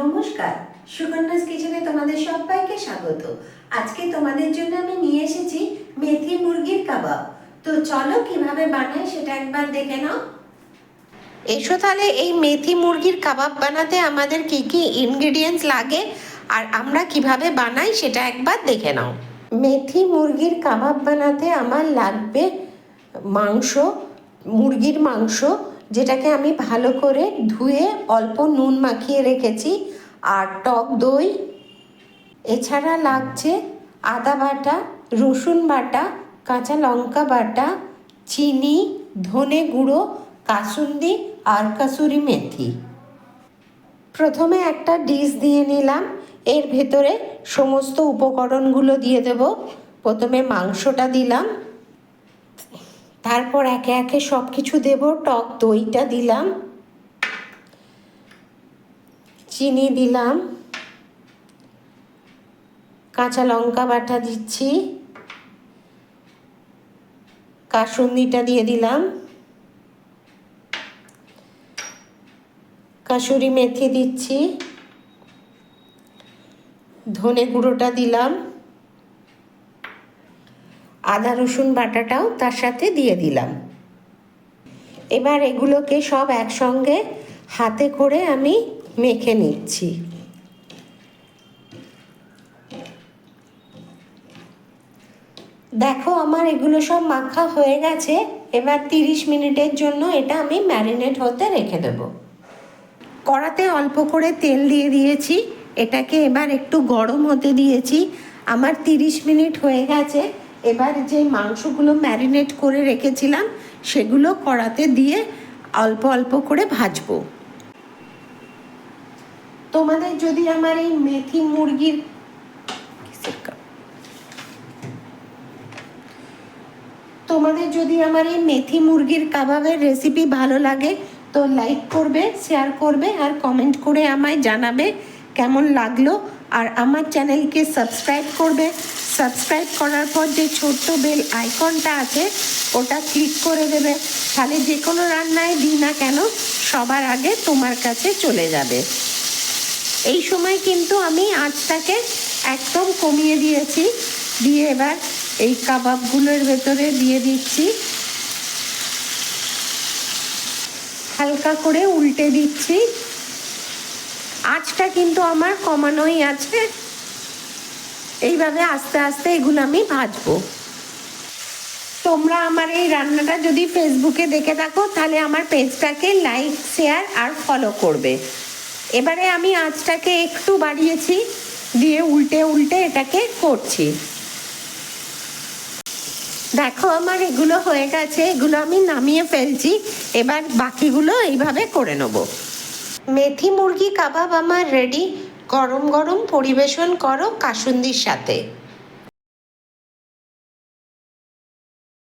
নমস্কার, সুকন্যাস কিচেনে তোমাদের সবাইকে স্বাগত। আজকে তোমাদের জন্য আমি নিয়ে এসেছি মেথি মুরগির কাবাব। তো চলো কীভাবে বানাই সেটা একবার দেখে নাও। এসো তাহলে এই মেথি মুরগির কাবাব বানাতে আমাদের কি কি ইনগ্রেডিয়েন্টস লাগে আর আমরা কীভাবে বানাই সেটা একবার দেখে নাও। মেথি মুরগির কাবাব বানাতে আমার লাগবে মাংস, মুরগির মাংস যেটাকে আমি ভালো করে ধুয়ে অল্প নুন মাখিয়ে রেখেছি আর টক দই, এছাড়া লাগছে আদা বাটা, রসুন বাটা, কাঁচা লঙ্কা বাটা, চিনি, ধনে গুঁড়ো, কাসুন্দি আর কাসুরি মেথি। প্রথমে একটা ডিশ দিয়ে নিলাম। এর ভেতরে সমস্ত উপকরণগুলো দিয়ে দেব। প্রথমে মাংসটা দিলাম। তারপর একে একে সব কিছু দেব, টক দইটা দিলাম, চিনি দিলাম, কাঁচা লঙ্কা বাটা দিচ্ছি, কাসুন্দিটা দিয়ে দিলাম, কাসুরি মেথি দিচ্ছি, ধনে গুঁড়োটা দিলাম। আদা, রসুন বাটাটাও তার সাথে দিয়ে দিলাম। এবার এগুলোকে সব একসঙ্গে হাতে করে আমি মেখে নিচ্ছি। দেখো আমার এগুলো সব মাখা হয়ে গেছে, এবার তিরিশ মিনিটের জন্য এটা আমি ম্যারিনেট হতে রেখে দেব। কড়াতে অল্প করে তেল দিয়ে দিয়েছি, এটাকে এবার একটু গরম হতে দিয়েছি। আমার তিরিশ মিনিট হয়ে গেছে এবার যে মাংসগুলো ম্যারিনেট করে রেখেছিলাম, সেগুলো কড়াতে দিয়ে অল্প অল্প করে ভাজবো। তোমাদের যদি আমার এই মেথি মুরগির তোমাদের যদি আমার এই মেথি মুরগির কাবাবের রেসিপি ভালো লাগে, তো লাইক করবে শেয়ার করবে, আর কমেন্ট করে আমায় জানাবে কেমন লাগল আর আমার চ্যানেলকে সাবস্ক্রাইব করবে। সাবস্ক্রাইব করার পর যে ছোট্ট বেল আইকনটা আছে, ওটা ক্লিক করে দেবে। তাহলে যে কোনো রান্নায় দিই না কেন, সবার আগে তোমার কাছে চলে যাবে। এই সময় কিন্তু আমি আঁচটাকে একদম কমিয়ে দিয়েছি। দিয়ে এবার এই কাবাবগুলোর ভেতরে দিয়ে দিচ্ছি। হালকা করে উল্টে দিচ্ছি। আঁচটা কিন্তু আমার কমানোই আছে। এইভাবে আস্তে আস্তে এগুলো আমি ভাজবো। তোমরা আমার এই রান্নাটা যদি ফেসবুকে দেখে থাকো, তাহলে আমার পেজটাকে লাইক শেয়ার আর ফলো করবে। এবারে আমি আঁচটাকে একটু বাড়িয়েছি, দিয়ে উল্টে উল্টে এটাকে করছি। দেখো আমার এগুলো হয়ে গেছে, এগুলো আমি নামিয়ে ফেলছি, এবার বাকিগুলো এইভাবে করে নেব। মেথি মুরগি কাবাব আমার রেডি গরম গরম পরিবেশন করো কাসুন্দির সাথে।